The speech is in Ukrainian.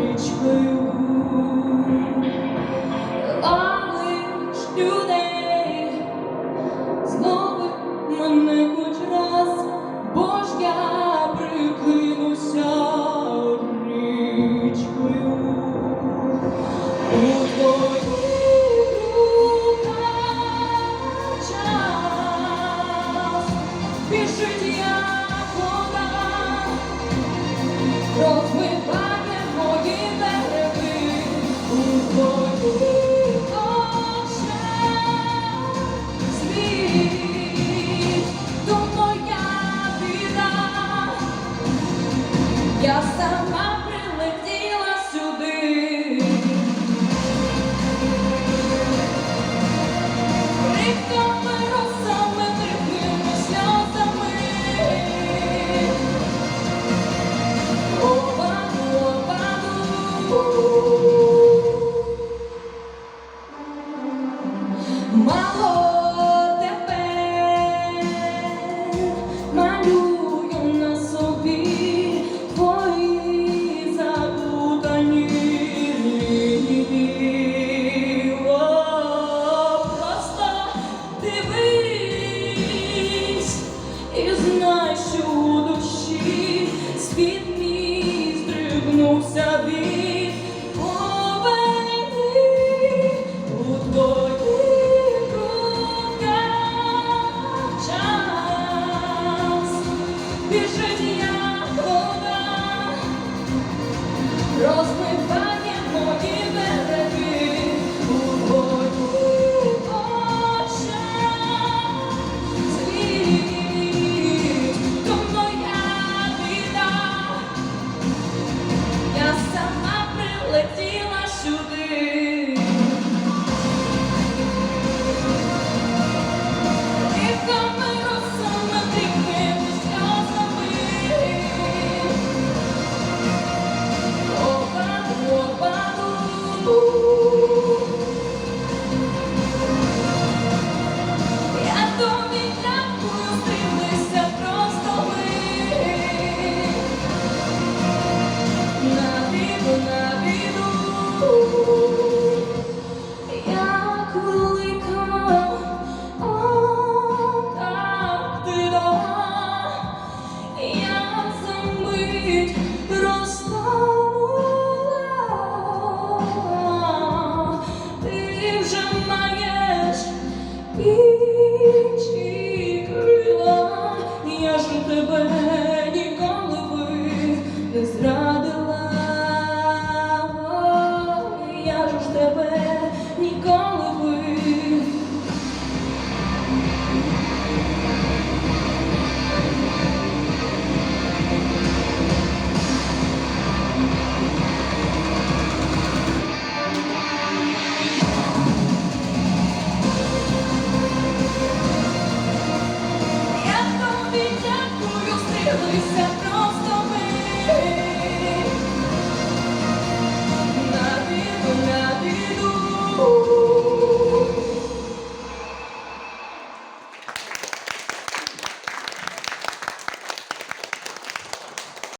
річкою, лиш людей, знову мене хоч раз, бо ж я приклинуся річкою. У твоїх руках час Пішить я. 어. більше. you.